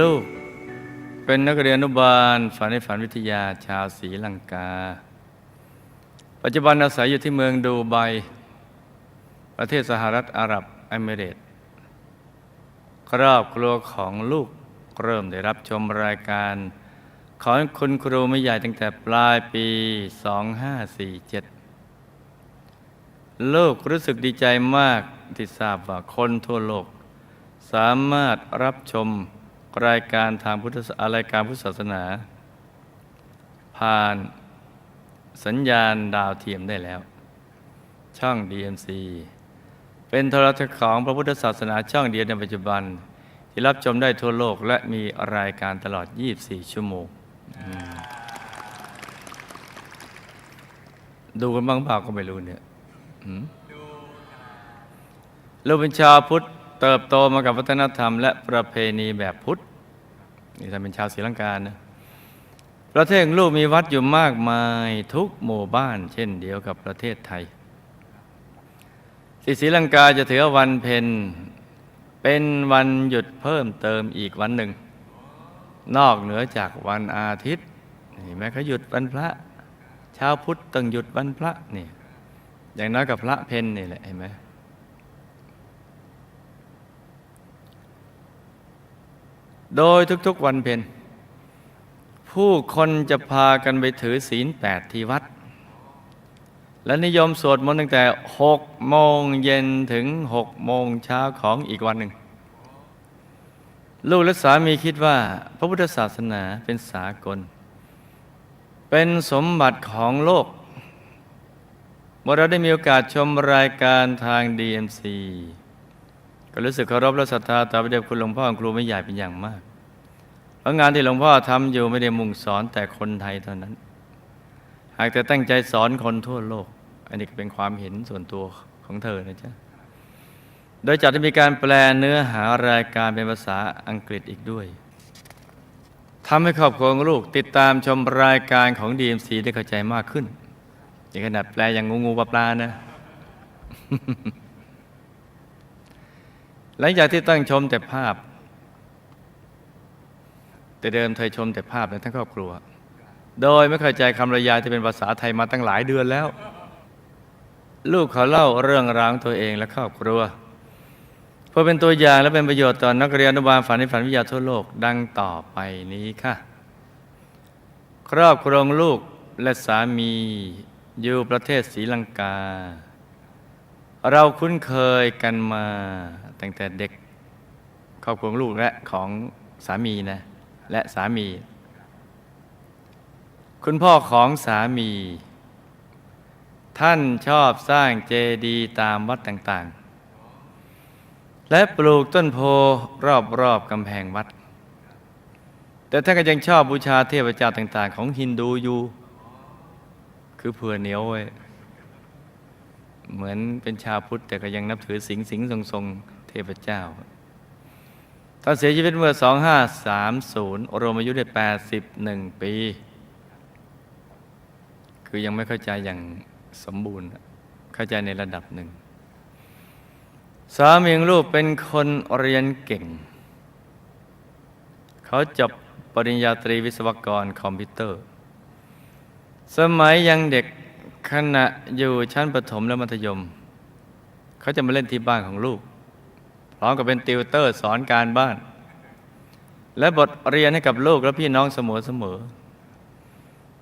ลูก เป็นนักเรียนอนุบาลฝันในฝันวิทยาชาวศรีลังกา ปัจจุบันอาศัยอยู่ที่เมืองดูไบประเทศสหรัฐอาหรับเอมิเรตครอบครัวของลูกเริ่มได้รับชมรายการของคุณครูไม่ใหญ่ตั้งแต่ปลายปี 2547ลูกรู้สึกดีใจมากที่ทราบว่าคนทั่วโลก สามารถรับชม รายการทางพุทธศารายการพุทธศาสนา ผ่านสัญญาณดาวเทียมได้แล้ว ช่อง DMC เป็นโทรทัศน์ของพระพุทธศาสนาช่องเดียวในปัจจุบัน ที่รับชมได้ทั่วโลกและมีรายการตลอด 24 ชั่วโมง ดูกันบ้างเปล่าก็ไม่รู้เนี่ยหืมลูกเป็นชาวพุทธ เติบโตมากับวัฒนธรรม และประเพณีแบบพุทธนี่ถ้าเป็นชาวศรีลังกานะประเทศของลูกมีวัดอยู่มากมายทุกหมู่บ้าน เช่นเดียวกับประเทศไทยศรีลังกาจะถือวันเพ็ญเป็นวันหยุดเพิ่มเติมอีกวันหนึ่ง นอกเหนือจากวันอาทิตย์เห็นไหมเขาหยุดวันพระชาวพุทธต้องหยุดวันพระนี่อย่างน้อยกับพระเพนนี่แหละเห็นไหม โดยทุกๆวันเพ็ญผู้คนจะพากันไปถือศีลแปดที่วัด และนิยมสวดมนต์ตั้งแต่หกโมงเย็นถึงหกโมงเช้าของอีกวันหนึ่ง ลูกและสามีคิดว่า พระพุทธศาสนาเป็นสากล เป็นสมบัติของโลกเมื่อเราได้มีโอกาสชมรายการทาง DMC ก็รู้สึกเคารพและศรัทธาต่อพระเดชคุณหลวงพ่อครูไม่ใหญ่เป็นอย่างมาก เพราะงานที่หลวงพ่อทำอยู่ไม่ได้มุ่งสอนแต่คนไทยเท่านั้น หากแต่ตั้งใจสอนคนทั่วโลก อันนี้ก็เป็นความเห็นส่วนตัวของเธอนะจ๊ะ โดยจัดให้มีการแปลเนื้อหารายการเป็นภาษาอังกฤษอีกด้วยทำให้ครอบครัวลูกติดตามชมรายการของ DMC ได้เข้าใจมากขึ้นอย่างขนาดแปลอย่างงูงูปลาปลานะ หลังจากที่ตั้งชมแต่ภาพ แต่เดิมเคยชมแต่ภาพในทั้งครอบครัว โดยไม่เข้าใจคำรรยายที่เป็นภาษาไทยมาตั้งหลายเดือนแล้ว ลูกเขาเล่าเรื่องราวตัวเองและครอบครัวเพื่อเป็นตัวอย่างและเป็นประโยชน์ต่อนนักเรียนอนุบาลฝันในฝันวิทยาทั่วโลกดังต่อไปนี้ค่ะ ครอบครองลูกและสามีอยู่ประเทศศรีลังกา เราคุ้นเคยกันมา ตั้งแต่เด็กครอบครัวลูกและของสามีนะและสามี คุณพ่อของสามี ท่านชอบสร้างเจดีย์ตามวัดต่างๆ และปลูกต้นโพรอบๆกำแพงวัด แต่ท่านก็ยังชอบบูชาเทพเจ้าต่าง ๆ ของฮินดูอยู่ คือเผื่อเหนียวไว้เหมือนเป็นชาวพุทธแต่ก็ยังนับถือสิงสิงทรงทรงๆ เทพเจ้าท่านเสียชีวิตเมื่อ 2530 รวมอายุได้ 81 ปี คือยังไม่เข้าใจอย่างสมบูรณ์ เข้าใจในระดับหนึ่ง สามีของลูกเป็นคนเรียนเก่ง เขาจบปริญญาตรีวิศวกรคอมพิวเตอร์ สมัยยังเด็กขณะอยู่ชั้นประถมและมัธยม เขาจะมาเล่นที่บ้านของลูก พร้อมกับเป็นติวเตอร์สอนการบ้าน และบทเรียนให้กับลูกและพี่น้องเสมอเสมอ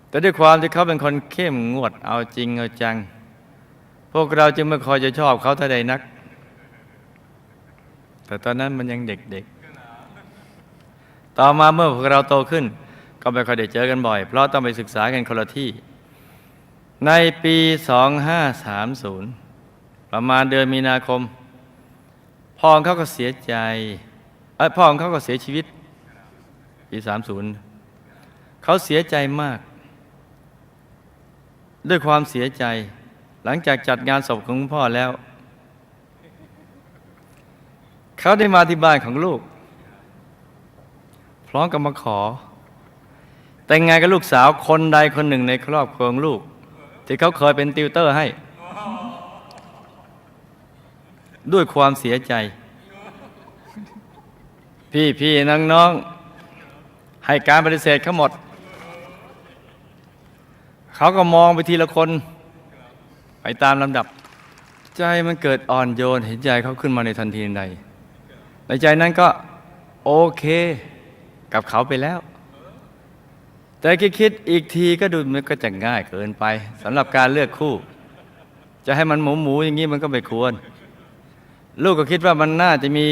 แต่ด้วยความที่เขาเป็นคนเข้มงวดเอาจริงเอาจัง พวกเราจึงไม่คอยจะชอบเขาเท่าใดนัก แต่ตอนนั้นมันยังเด็กๆ ต่อมาเมื่อพวกเราโตขึ้น ก็ไม่ค่อยได้เจอกันบ่อย เพราะต้องไปศึกษากันคนละที่ ในปี 2530 ประมาณเดือนมีนาคม พ่อของเขาก็เสียใจเอ้พ่อของเขาก็เสียชีวิตปี30เขาเสียใจมาก ด้วยความเสียใจ หลังจากจัดงานศพของพ่อแล้ว เขาได้มาที่บ้านของลูก พร้อมกับมาขอ แต่งงานกับลูกสาวคนใดคนหนึ่งในครอบครัวของลูก ที่เขาเคยเป็นติวเตอร์ให้ ด้วยความเสียใจ พี่พี่น้องน้องให้การปฏิเสธเขาหมด เขาก็มองไปทีละคน ไปตามลำดับ ใจมันเกิดอ่อนโยนเห็นใจเขาขึ้นมาในทันทีใด ในใจนั้นก็โอเค กับเขาไปแล้ว แต่คิดคิดอีกทีก็ดูมันก็จะง่ายเกินไปสำหรับการเลือกคู่ จะให้มันหมูหมูอย่างนี้มันก็ไม่ควร ลูกก็คิดว่ามันน่าจะมี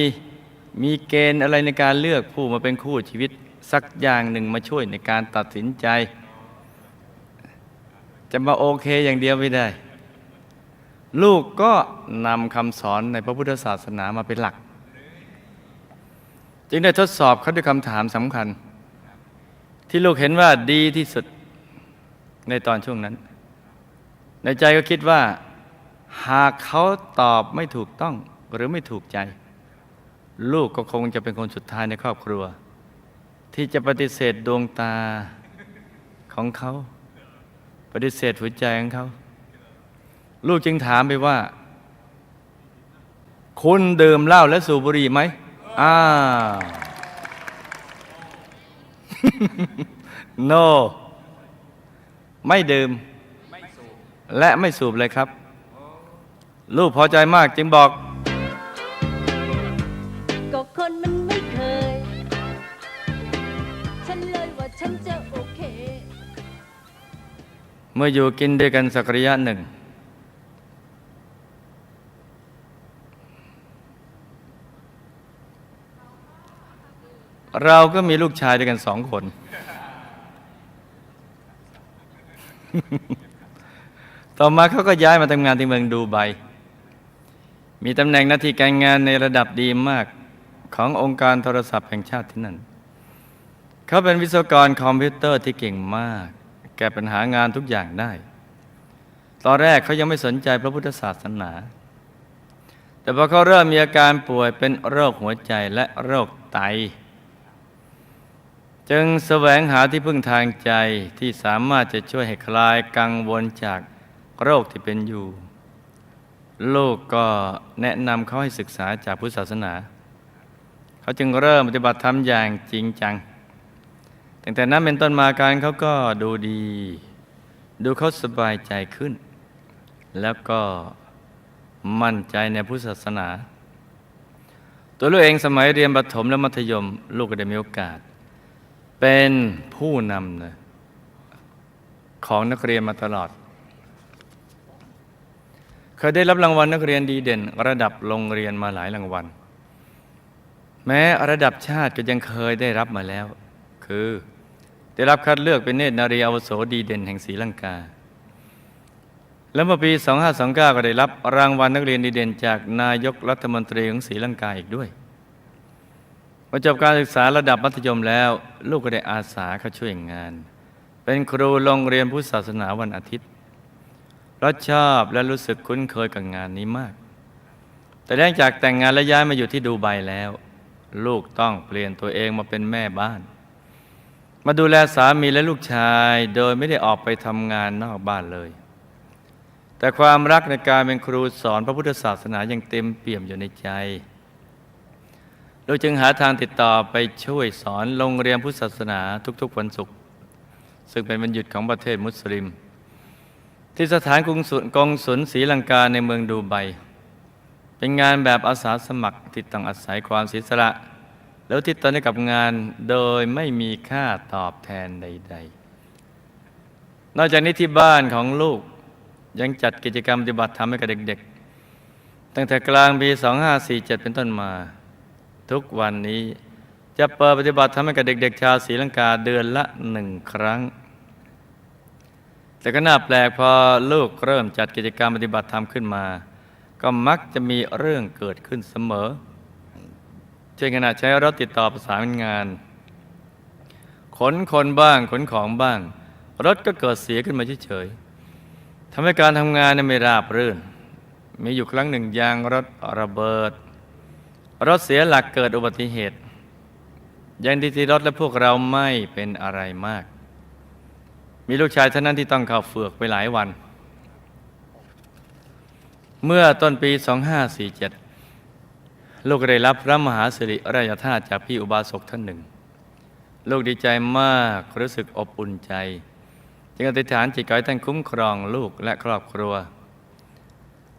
มีเกณฑ์อะไรในการเลือกผู้มาเป็นคู่ชีวิตสักอย่างหนึ่งมาช่วยในการตัดสินใจ จะมาโอเคอย่างเดียวไม่ได้ ลูกก็นำคำสอนในพระพุทธศาสนามาเป็นหลัก จึงได้ทดสอบเขาด้วยคำถามสำคัญ ที่ลูกเห็นว่าดีที่สุดในตอนช่วงนั้น ในใจก็คิดว่า หากเขาตอบไม่ถูกต้อง หรือไม่ถูกใจ ลูกก็คงจะเป็นคนสุดท้ายในครอบครัว ที่จะปฏิเสธดวงตาของเขา ปฏิเสธหัวใจของเขา ลูกจึงถามไปว่า คุณดื่มเหล้าและสูบบุหรี่ไหมอ้า no ไม่ดื่มและไม่สูบเลยครับ ลูกพอใจมากจึงบอก นเลยว่าฉันจะโอเค เมื่ออยู่กินด้วยกันสักระยะหนึ่ง เราก็มีลูกชายด้วยกันสองคน ต่อมาเขาก็ย้ายมาทำงานที่เมืองดูไบ มีตำแหน่งหน้าที่การงานในระดับดีมากขององค์การโทรศัพท์แห่งชาติที่นั่น เขาเป็นวิศวกรคอมพิวเตอร์ที่เก่งมาก แก้ปัญหางานทุกอย่างได้ ตอนแรกเขายังไม่สนใจพระพุทธศาสนา แต่พอเขาเริ่มมีอาการป่วยเป็นโรคหัวใจและโรคไต จึงแสวงหาที่พึ่งทางใจที่สามารถจะช่วยให้คลายกังวลจากโรคที่เป็นอยู่ ลูกก็แนะนำเขาให้ศึกษาจากพุทธศาสนา เขาจึงเริ่มปฏิบัติธรรมอย่างจริงจัง ตั้งแต่นั้นเป็นต้นมาการเขาก็ดูดี ดูเขาสบายใจขึ้น แล้วก็มั่นใจในพุทธศาสนา ตัวลูกเองสมัยเรียนประถมและมัธยม ลูกก็ได้มีโอกาส เป็นผู้นำนะของนักเรียนมาตลอด เคยได้รับรางวัลนักเรียนดีเด่น ระดับโรงเรียนมาหลายรางวัล แม้ระดับชาติก็ยังเคยได้รับมาแล้ว คือ ได้รับคัดเลือกเป็นเนตรนารีอวโสดีเด่นแห่งศรีลังกา แล้วเมื่อปี 2529 ก็ได้รับรางวัลนักเรียนดีเด่น จากนายกรัฐมนตรีของศรีลังกาอีกด้วยพอจบการศึกษาระดับมัธยมแล้ว ลูกก็ได้อาสาเข้าช่วยงาน เป็นครูโรงเรียนพุทธศาสนาวันอาทิตย์ราะชอบและรู้สึกคุ้นเคยกับงานนี้มาก แต่หลังจากแต่งงานและย้ายมาอยู่ที่ดูไบแล้ว ลูกต้องเปลี่ยนตัวเองมาเป็นแม่บ้าน มาดูแลสามีและลูกชาย โดยไม่ได้ออกไปทำงานนอกบ้านเลย แต่ความรักในการเป็นครูสอนพระพุทธศาสนายังเต็มเปี่ยมอยู่ในใจเราจึงหาทางติดต่อไปช่วยสอนโรงเรียนพุทธศาสนาทุกๆวันศุกร์ซึ่งเป็นวันหยุดของประเทศมุสลิม ที่สถานกงสุลกองสุลศรีลังกาในเมืองดูไบเป็นงานแบบอาสาสมัครที่ต้องอาศัยความเสียสละ แล้วที่ตอนให้กับงานโดยไม่มีค่าตอบแทนใด ๆ นอกจากนี้ที่บ้านของลูกยังจัดกิจกรรมปฏิบัติธรรมให้กับเด็ก ๆ ตั้งแต่กลางปี 2547 เป็นต้นมา ทุกวันนี้จะเปิดปฏิบัติธรรมให้กับเด็ก ๆ ชาวศรีลังกาเดือนละหนึ่งครั้ง แต่ก็น่าแปลกพอลูกเริ่มจัดกิจกรรมปฏิบัติธรรมขึ้นมา ก็มักจะมีเรื่องเกิดขึ้นเสมอ เช่นขณะใช้รถติดต่อประสานงาน ขนคนบ้างขนของบ้าง รถก็เกิดเสียขึ้นมาเฉยๆทำให้การทำงานเนี่ยไม่ราบรื่น มีอยู่ครั้งหนึ่งยางรถระเบิด รถเสียหลักเกิดอุบัติเหตุยังดีที่รถและพวกเราไม่เป็นอะไรมาก มีลูกชายท่านั้นที่ต้องเข้าเฟือกไปหลายวัน เมื่อต้นปี 2547 ลูกได้รับพระมหาสิริราชธาตุจากพี่อุบาสกท่านหนึ่ง ลูกดีใจมากรู้สึกอบอุ่นใจ จึงอธิษฐานจิตขอให้ท่านคุ้มครองลูกและครอบครัว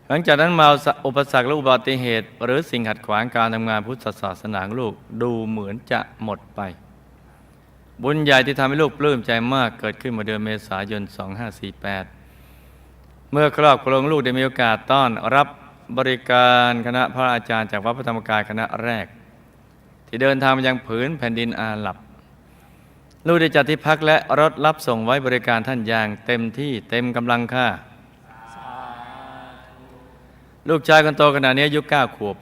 หลังจากนั้นมาอุปสรรคและอุบัติเหตุ หรือสิ่งขัดขวางการทำงานพุทธศาสนาลูกดูเหมือนจะหมดไป บุญใหญ่ที่ทำให้ลูกปลื้มใจมากเกิดขึ้นมื่อเดือนเมษายน 2548 เมื่อครอบครัวของลูกได้มีโอกาสต้อนรับ บริการคณะพระอาจารย์จากวัดพระธรรมกายคณะแรก ที่เดินทางมายังผืนแผ่นดินอาหรับ ลูกได้จัดที่พักและรถรับส่งไว้บริการท่านอย่างเต็มที่เต็มกำลังค่า ลูกชายคนโตขณะนี้อายุเก้าขวบ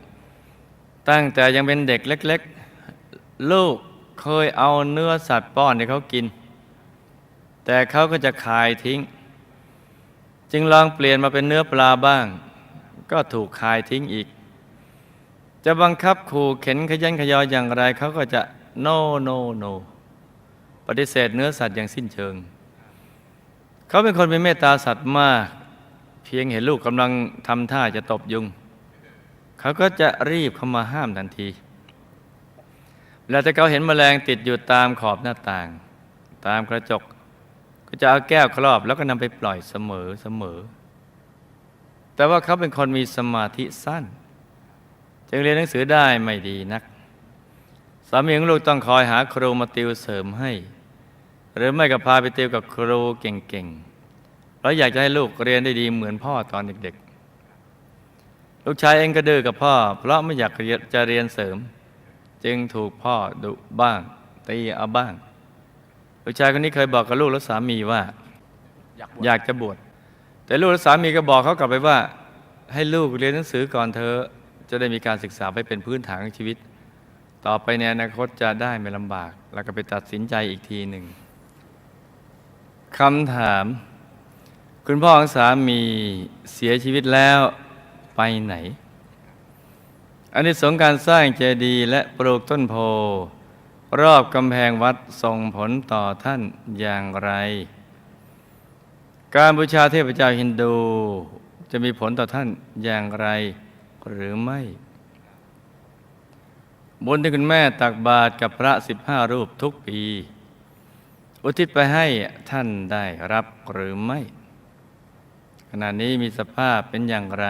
ตั้งแต่ยังเป็นเด็กเล็ก ๆ ลูกเคยเอาเนื้อสัตว์ป้อนให้เขากิน แต่เขาก็จะคายทิ้ง จึงลองเปลี่ยนมาเป็นเนื้อปลาบ้าง ก็ถูกคายทิ้งอีก จะบังคับขู่เข็นขยันขยออย่างไรเขาก็จะโนโนโนปฏิเสธเนื้อสัตว์อย่างสิ้นเชิง เขาเป็นคนมีเมตตาสัตว์มาก เพียงเห็นลูกกำลังทำท่าจะตบยุง เขาก็จะรีบเข้ามาห้ามทันทีแล้วถ้าเขาเห็นแมลงติดอยู่ตามขอบหน้าต่าง ตามกระจก ก็จะเอาแก้วครอบแล้วก็นำไปปล่อยเสมอเสมอ แต่ว่าเขาเป็นคนมีสมาธิสั้น จึงเรียนหนังสือได้ไม่ดีนัก สามีของลูกต้องคอยหาครูมาติวเสริมให้ หรือไม่ก็พาไปติวกับครูเก่งๆเราอยากจะให้ลูกเรียนได้ดีเหมือนพ่อตอนเด็กๆ ลูกชายเองก็ดื้อกับพ่อ เพราะไม่อยากจะเรียนเสริม จึงถูกพ่อดุบ้างตีเอาบ้าง ลูกชายคนนี้เคยบอกกับลูกและสามีว่า อยากจะบวช แต่ลูกและสามีก็บอกเขากลับไปว่า ให้ลูกเรียนหนังสือก่อนเธอจะได้มีการศึกษาไปเป็นพื้นฐานของชีวิต ต่อไปในอนาคตจะได้ไม่ลำบาก แล้วก็ไปตัดสินใจอีกทีหนึ่งคำถาม คุณพ่อของสามีเสียชีวิตแล้วไปไหน อันนี้สงการสร้างเจดีย์และปลูกต้นโพรอบกำแพงวัดส่งผลต่อท่านอย่างไร การบูชาเทพเจ้าฮินดู จะมีผลต่อท่านอย่างไรหรือไม่บุญที่คุณแม่ตักบาตรกับพระสิบห้ารูปทุกปี อุทิศไปให้ท่านได้รับหรือไม่ ขณะนี้มีสภาพเป็นอย่างไร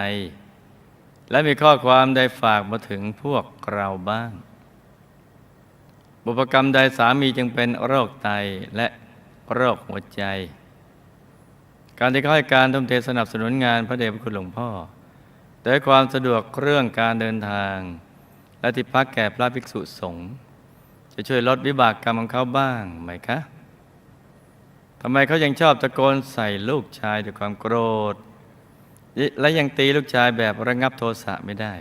และมีข้อความใดฝากมาถึงพวกเราบ้าง บุพกรรมใดสามีจึงเป็นโรคไตและโรคหัวใจ การที่เขาให้การทุ่มเทสนับสนุนงานพระเดชพระคุณหลวงพ่อโดยความสะดวกเรื่องการเดินทาง และที่พักแก่พระภิกษุสงฆ์จะช่วยลดวิบากกรรมของเขาบ้างไหมคะทำไมเขายังชอบตะโกนใส่ลูกชายด้วยความโกรธ และยังตีลูกชายแบบระงับโทสะไม่ได้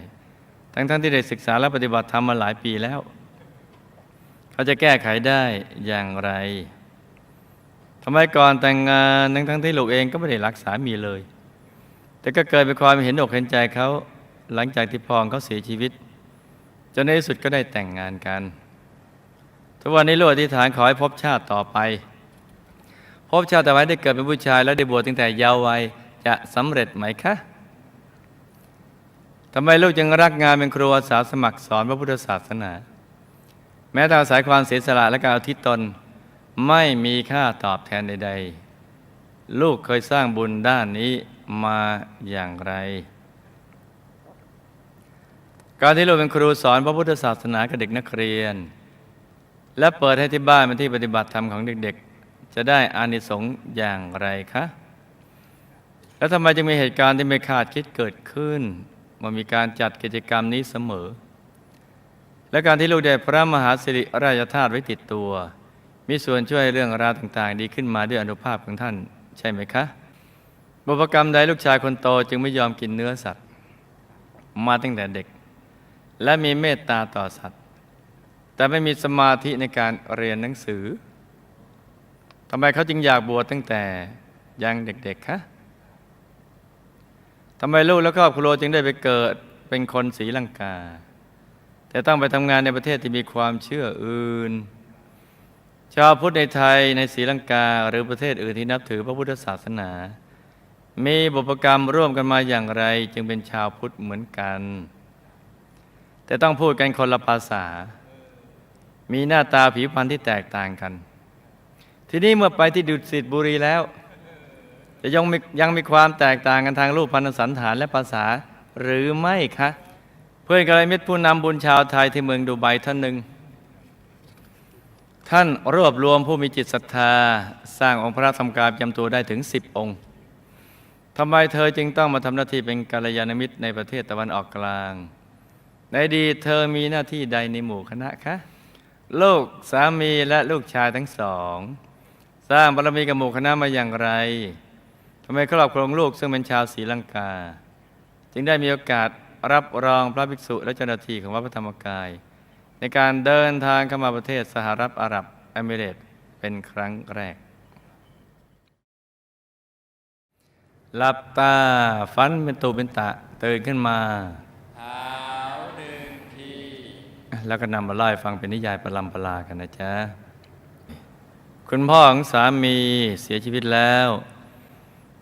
ทั้งๆทที่ได้ศึกษาและปฏิบัติธรรมมาหลายปีแล้ว เขาจะแก้ไขได้อย่างไร ทำไมก่อนแต่งงานทั้งๆทที่ลูกเองก็ไม่ได้รักสามีเลย แต่ก็เกิดเป็นความเห็นอกเห็นใจเขาหลังจากที่พองเขาเสียชีวิต จนในที่สุดก็ได้แต่งงานกัน ทุกวันนี้ลูกอธิษฐานขอให้พบชาติต่อไป พบชาติแต่ไว้ได้เกิดเป็นผู้ชาย แล้วได้บวชตั้งแต่เยาว์วัยจะสำเร็จไหมคะทำไมลูกจึงรักงานเป็นครูอาสาสมัครสอนพระพุทธศาสนา แม้แต่อาศัยความเสียสละและการอุทิศตน ไม่มีค่าตอบแทนใด ๆ ลูกเคยสร้างบุญด้านนี้มาอย่างไร การที่ลูกเป็นครูสอนพระพุทธศาสนากับเด็กนักเรียน และเปิดให้ที่บ้านเป็นที่ปฏิบัติธรรมของเด็กๆ จะได้อานิสงส์อย่างไรคะ แล้วทำไมจึงมีเหตุการณ์ที่ไม่คาดคิดเกิดขึ้นเมื่อมีการจัดกิจกรรมนี้เสมอ และการที่ลูกได้พระมหาสิริราชธาตุไว้ติดตัว มีส่วนช่วยเรื่องราวต่างๆ ดีขึ้นมาด้วยอนุภาพของท่าน ใช่ไหมคะบุพกรรมใดลูกชายคนโตจึงไม่ยอมกินเนื้อสัตว์ มาตั้งแต่เด็ก และมีเมตตาต่อสัตว์ แต่ไม่มีสมาธิในการเรียนหนังสือทำไมเขาจึงอยากบวชตั้งแต่ยังเด็กๆคะทำไมลูกและครอบครัวจึงได้ไปเกิดเป็นคนศรีลังกา แต่ต้องไปทำงานในประเทศที่มีความเชื่ออื่น ชาวพุทธในไทยในศรีลังกาหรือประเทศอื่นที่นับถือพระพุทธศาสนา มีบุพกรรมร่วมกันมาอย่างไร จึงเป็นชาวพุทธเหมือนกัน แต่ต้องพูดกันคนละภาษา มีหน้าตาผิวพรรณที่แตกต่างกัน ทีนี้เมื่อไปที่ดุสิตบุรีแล้ว จะยังมียังมีความแตกต่างกันทางรูปพรรณสันฐานและภาษาหรือไม่คะ เพื่อนกระไรมิตรผู้นำบุญชาวไทยที่เมืองดูไบท่านหนึ่ง ท่านรวบรวมผู้มีจิตศรัทธา สร้างองค์พระธรรมกายประจำตัวได้ถึง10องค์ทำไมเธอจึงต้องมาทำหน้าที่เป็นกัลยาณมิตรในประเทศตะวันออกกลาง ในดีเธอมีหน้าที่ใดในหมู่คณะคะลูกสามีและลูกชายทั้งสอง สร้างบารมีกับหมู่คณะมาอย่างไรทำไมครอบครองลูกซึ่งเป็นชาวศรีลังกา จึงได้มีโอกาสรับรองพระภิกษุและเจ้าหน้าที่ของวัดพระธรรมกาย ในการเดินทางเข้ามาประเทศสหรัฐอาหรับเอมิเรตส์เป็นครั้งแรกหลับตาฝันเป็นตูเป็นตะตื่นขึ้นมาเท้าหนึ่งทีแล้วก็นำมาเล่าให้ฟังเป็นนิยายประลำประลากันนะจ๊ะ คุณพ่อของสามีเสียชีวิตแล้ว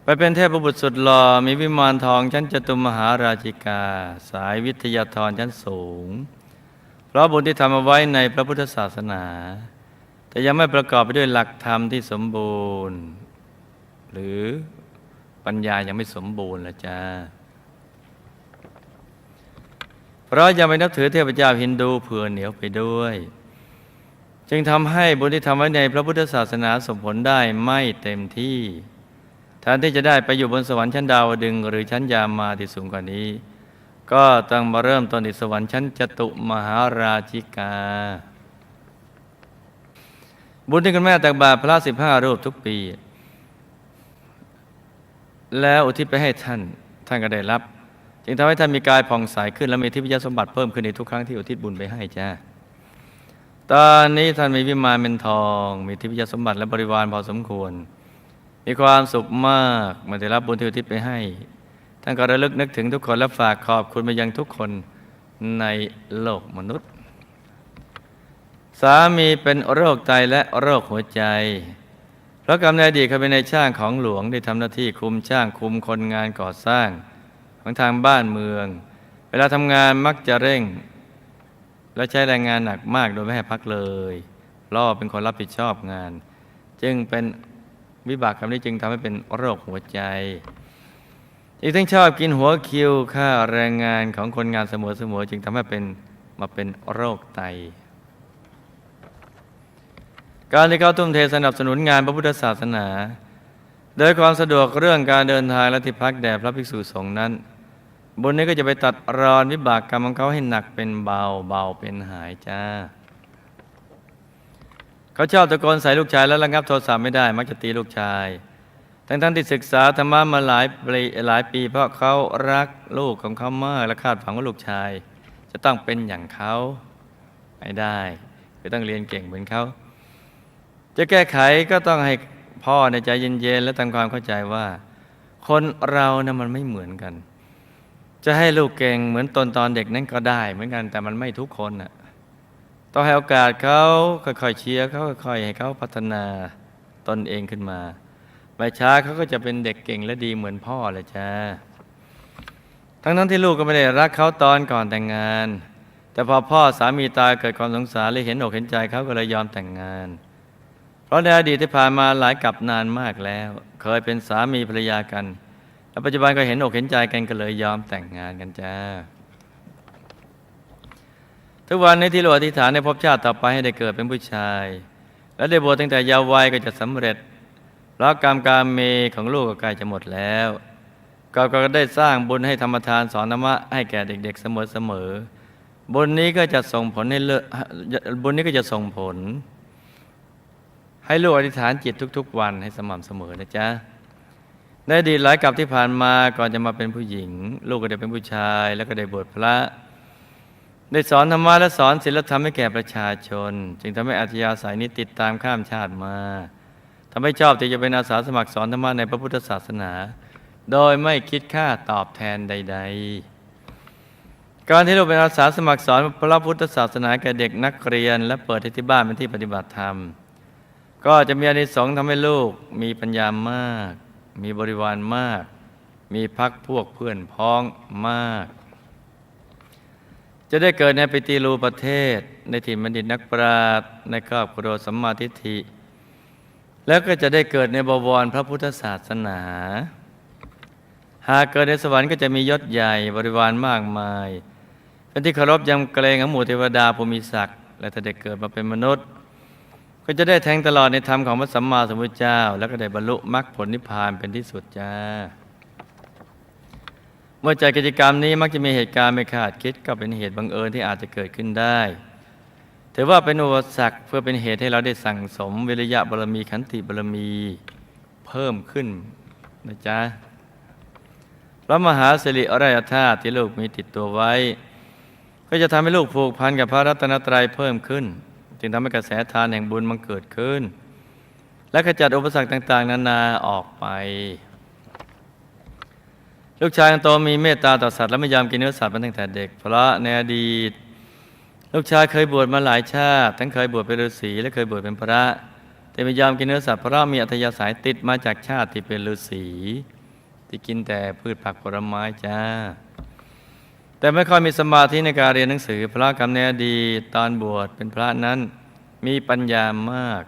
ไปเป็นเทพบุตรสุดหล่อมีวิมานทองชั้นจตุมหาราชิกา สายวิทยาธรชั้นสูง เพราะบุญที่ทำเอาไว้ในพระพุทธศาสนา แต่ยังไม่ประกอบไปด้วยหลักธรรมที่สมบูรณ์ หรือปัญญายังไม่สมบูรณ์ละจ้าเพราะยังไม่นับถือเทพเจ้าฮินดูเผื่อเหนียวไปด้วย จึงทำให้บุญที่ทำไว้ในพระพุทธศาสนาสมผลได้ไม่เต็มที่แทนที่จะได้ไปอยู่บนสวรรค์ชั้นดาวดึงหรือชั้นยามาที่สูงกว่านี้ ก็ต้องมาเริ่มต้นที่สวรรค์ชั้นจตุมหาราชิกา บุญที่คุณแม่ตักบาตรพระสิบห้ารูปทุกปี แล้วอุทิศไปให้ท่าน ท่านก็ได้รับ จึงทำให้ท่านมีกายผ่องใสขึ้น และมีทิพยสมบัติเพิ่มขึ้นในทุกครั้งที่อุทิศบุญไปให้จ้าตอนนี้ท่านมีวิมานเป็นทอง มีทิพยสมบัติและบริวารพอสมควร มีความสุขมากเมื่อได้รับบุญที่อุทิศไปให้ ท่านก็ระลึกนึกถึงทุกคนและฝากขอบคุณไปยังทุกคนในโลกมนุษย์ สามีเป็นโรคไตและโรคหัวใจ เพราะกรรมในอดีตเคยเป็นในช่างของหลวงได้ทำหน้าที่คุมช่างคุมคนงานก่อสร้าง ของทางบ้านเมือง เวลาทำงานมักจะเร่ง และใช้แรงงานหนักมากโดยไม่ให้พักเลยเพราะเป็นคนรับผิดชอบงาน จึงเป็นวิบากกรรมนี้จึงทำให้เป็นโรคหัวใจ อีกทั้งชอบกินหัวคิวค่าแรงงานของคนงานเสมอๆจึงทำให้เป็นมาเป็นโรคไต การที่เขาทุ่มเทสนับสนุนงานพระพุทธศาสนา โดยความสะดวกเรื่องการเดินทางและที่พักแด่พระภิกษุสงฆ์นั้นบุญนี้ก็จะไปตัดรอนวิบากกรรมของเขาให้หนักเป็นเบาเบาเป็นหายจ้า เขาชอบตะโกนใส่ลูกชายแล้วระงับโทรศัพท์ไม่ได้ มักจะตีลูกชาย ทั้งๆที่ศึกษาธรรมะมาหลายปีหลายปี เพราะเขารักลูกของเขามากและคาดหวังว่าลูกชาย จะต้องเป็นอย่างเขาไม่ได้คือต้องเรียนเก่งเหมือนเขา จะแก้ไขก็ต้องให้พ่อในใจเย็นๆและทำความเข้าใจว่า คนเรานะมันไม่เหมือนกัน จะให้ลูกเก่งเหมือนตนตอนเด็กนั้นก็ได้เหมือนกันแต่มันไม่ทุกคนน่ะต้องให้โอกาสเขาค่อยๆเชียร์เขาค่อยๆให้เขาพัฒนาตนเองขึ้นมา ไม่ช้าเขาก็จะเป็นเด็กเก่งและดีเหมือนพ่อเลยจ้าทั้งนั้นที่ลูกก็ไม่ได้รักเขาตอนก่อนแต่งงาน แต่พอพ่อสามีตายเกิดความสงสารเลยเห็นอกเห็นใจเขาก็เลยยอมแต่งงาน เพราะในอดีตที่ผ่านมาหลายกับนานมากแล้ว เคยเป็นสามีภรรยากัน แล้วปัจจุบันก็เห็นอกเห็นใจกันก็เลยยอมแต่งงานกันจ้า ทุกวันในที่เราอธิษฐานในภพชาติต่อไปให้ได้เกิดเป็นผู้ชาย และได้บวชตั้งแต่ยาววัยก็จะสำเร็จ เพราะกรรมการเมของลูกก็ใกล้จะหมดแล้วก็ก็ได้สร้างบุญให้ธรรมทานสอนธรรมะให้แก่เด็ก ๆเสมอๆบุญนี้ก็จะส่งผลให้เลบุญนี้ก็จะส่งผล ให้ลูกอธิษฐานจิตทุก ๆ วันให้สม่ำเสมอนะจ๊ะในอดีตหลายกับที่ผ่านมาก่อนจะมาเป็นผู้หญิง ลูกก็ได้เป็นผู้ชาย แล้วก็ได้บวชพระ ได้สอนธรรมะและสอนศีลธรรมให้แก่ประชาชน จึงทำให้อัธยาศัยนี้ติดตามข้ามชาติมา ทำให้ชอบที่จะเป็นอาสาสมัครสอนธรรมะในพระพุทธศาสนา โดยไม่คิดค่าตอบแทนใด ๆ การที่เราเป็นอาสาสมัครสอนพระพุทธศาสนาแก่เด็กนักเรียน และเปิดที่บ้านเป็นที่ปฏิบัติธรรม ก็จะมีอานิสงส์ทำให้ลูกมีปัญญามาก มีบริวารมาก มีพักพวกเพื่อนพ้องมาก จะได้เกิดในปฏิรูปประเทศ ในถิ่นบัณฑิตนักปราชญ์ในครอบครัวสัมมาทิฏฐิ แล้วก็จะได้เกิดในบวรพระพุทธศาสนา หากเกิดในสวรรค์ก็จะมียศใหญ่บริวารมากมาย เป็นที่เคารพยำเกรงของหมู่เทวดาภูมิศักดิ์และถ้าได้เกิดมาเป็นมนุษย์ ก็จะได้แทงตลอดในธรรมของพระสัมมาสัมพุทธเจ้า แล้วก็ได้บรรลุมรรคผลนิพพานเป็นที่สุดจ้าเมื่อจัดกิจกรรมนี้มักจะมีเหตุการณ์ไม่คาดคิดก็เป็นเหตุบังเอิญที่อาจจะเกิดขึ้นได้ ถือว่าเป็นอุปสรรคเพื่อเป็นเหตุให้เราได้สั่งสมวิริยะบารมีขันติบารมีเพิ่มขึ้นนะจ๊ะพระมหาสิริอรยธาตุที่ลูกมีติดตัวไว้ ก็จะทำให้ลูกผูกพันกับพระรัตนตรัยเพิ่มขึ้น จึงทำให้กระแสทานแห่งบุญมันเกิดขึ้น และขจัดอุปสรรคต่างๆ นานาออกไป ลูกชายคนโตมีเมตตาต่อสัตว์และไม่ยอมกินเนื้อสัตว์มาตั้งแต่เด็ก เพราะในอดีต ลูกชายเคยบวชมาหลายชาติ ทั้งเคยบวชเป็นฤาษีและเคยบวชเป็นพระ แต่ไม่ยอมกินเนื้อสัตว์เพราะมีอัธยาศัยติดมาจากชาติที่เป็นฤาษีที่กินแต่พืชผักผลไม้จ้า แต่ไม่ค่อยมีสมาธิในการเรียนหนังสือ พระกรรมในดีตอนบวชเป็นพระนั้นมีปัญญามาก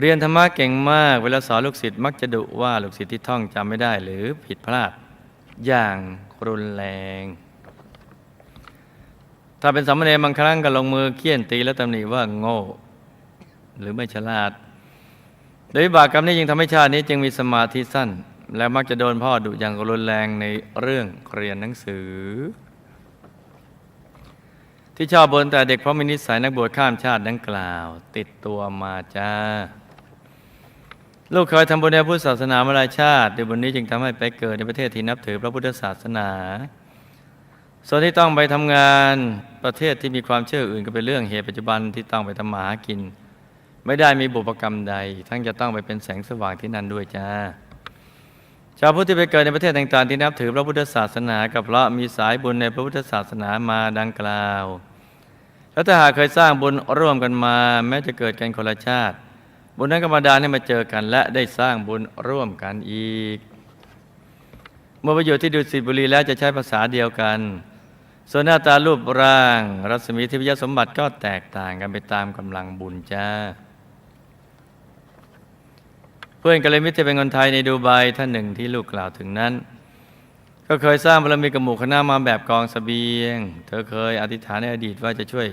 เรียนธรรมะเก่งมาก เวลาสอนลูกศิษย์มักจะดุว่าลูกศิษย์ที่ท่องจำไม่ได้หรือผิดพลาดอย่างรุนแรง ถ้าเป็นสามเณรบางครั้งก็ลงมือเคี่ยนตีและตำหนิว่าโง่ หรือไม่ฉลาด โดยบากกรรมนี้จึงทำให้ชาตินี้จึงมีสมาธิสั้น และมักจะโดนพ่อดุอย่างรุนแรงในเรื่องเรียนหนังสือ ที่ชอบบนแต่เด็กเพราะมีนิสัยนักบวชข้ามชาติดังกล่าว ติดตัวมาจ้าลูกเคยทำบุญในพุทธศาสนามาหลายชาติด้วยบุญนี้จึงทำให้ไปเกิดในประเทศที่นับถือพระพุทธศาสนา ส่วนที่ต้องไปทำงานประเทศที่มีความเชื่ออื่นก็เป็นเรื่องเหตุปัจจุบันที่ต้องไปทำมาหากิน ไม่ได้มีบุพกรรมใด ทั้งจะต้องไปเป็นแสงสว่างที่นั่นด้วยจ้าชาวพุทธที่ไปเกิดในประเทศต่างๆที่นับถือพระพุทธศาสนากับพระมีสายบุญในพระพุทธศาสนามาดังกล่าวแล้วถ้าหากเคยสร้างบุญร่วมกันมา แม้จะเกิดกันคนละชาติ บุญนั้นก็มาดานให้มาเจอกัน และได้สร้างบุญร่วมกันอีก เมื่อไปอยู่ที่ดุสิตบุรีแล้วจะใช้ภาษาเดียวกัน ส่วนหน้าตารูปร่าง รัศมีทิพยสมบัติก็แตกต่างกันไปตามกำลังบุญจ้า เพื่อนกัลยมิตรเป็นคนไทยในดูไบท่านหนึ่งที่ลูกกล่าวถึงนั้น ก็เคยสร้างบารมีกับหมู่คณะมาแบบกองสเสบียง เธอเคยอธิษฐานในอดีตว่าจะช่วย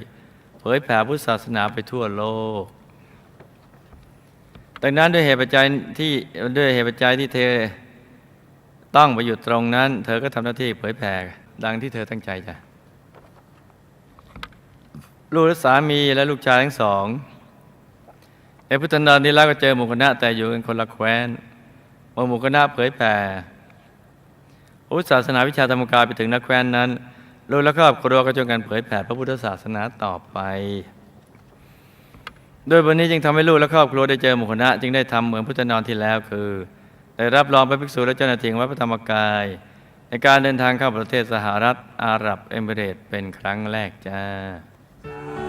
เผยแผ่พุทธศาสนาไปทั่วโลกดังนั้นด้วยเหตุปัจจัยที่ด้วยเหตุปัจจัยที่เธอต้องไปอยู่ตรงนั้น เธอก็ทำหน้าที่เผยแผ่ดังที่เธอตั้งใจจ้ะ ลูกและสามีและลูกชายทั้งสองในพุทธันดรนี้แล้วก็เจอหมู่คณะแต่อยู่กันคนละแคว้นเมื่อหมู่คณะเผยแผ่พุทธศาสนาวิชาธรรมกายไปถึงนักแคว้นนั้นลูกและครอบครัวก็จงกันเผยแผ่พระพุทธศาสนาต่อไปโดยวันนี้จึงทำให้ลูกและครอบครัวได้เจอหมู่คณะจึงได้ทำเหมือนพุทธนอนที่แล้วคือ ได้รับรองพระภิกษุและเจ้าหน้าที่วัดพระธรรมกาย ในการเดินทางเข้าประเทศสหรัฐอาหรับเอมิเรตเป็นครั้งแรกจ้า Bye.